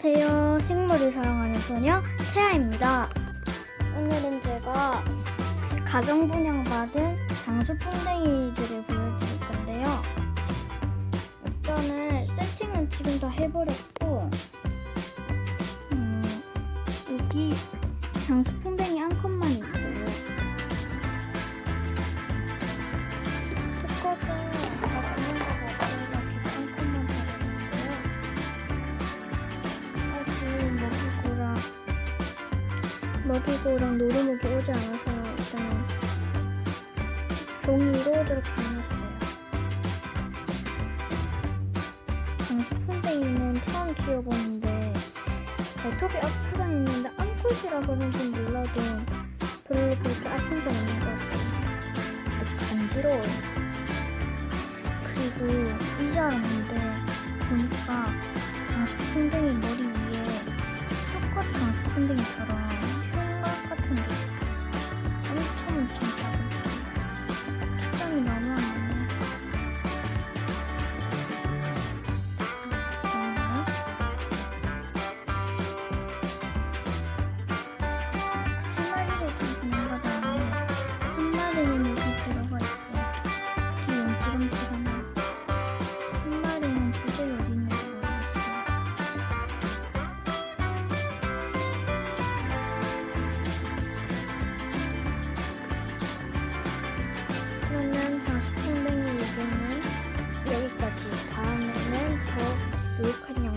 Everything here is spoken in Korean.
안녕하세요. 식물을 사랑하는 소녀 세아입니다. 오늘은 제가 가정 분양받은 장수 풍뎅이들을 보여드릴 건데요. 일단은 세팅은 지금 다 해버렸고, 음, 여기 장수 풍뎅이 먹이고랑 노루묵이 오지 않아서 일단은 종이로 저렇게 해놨어요. 장수풍뎅이는 처음 키워보는데 발톱이 앞으로 있는데 암컷이라 그런지 몰라도 별로 그렇게 아픈 건 없는 것 같아요. 간지러워요. 그리고 알았는데 보니까 장수풍뎅이 머리 看你吗？ようかに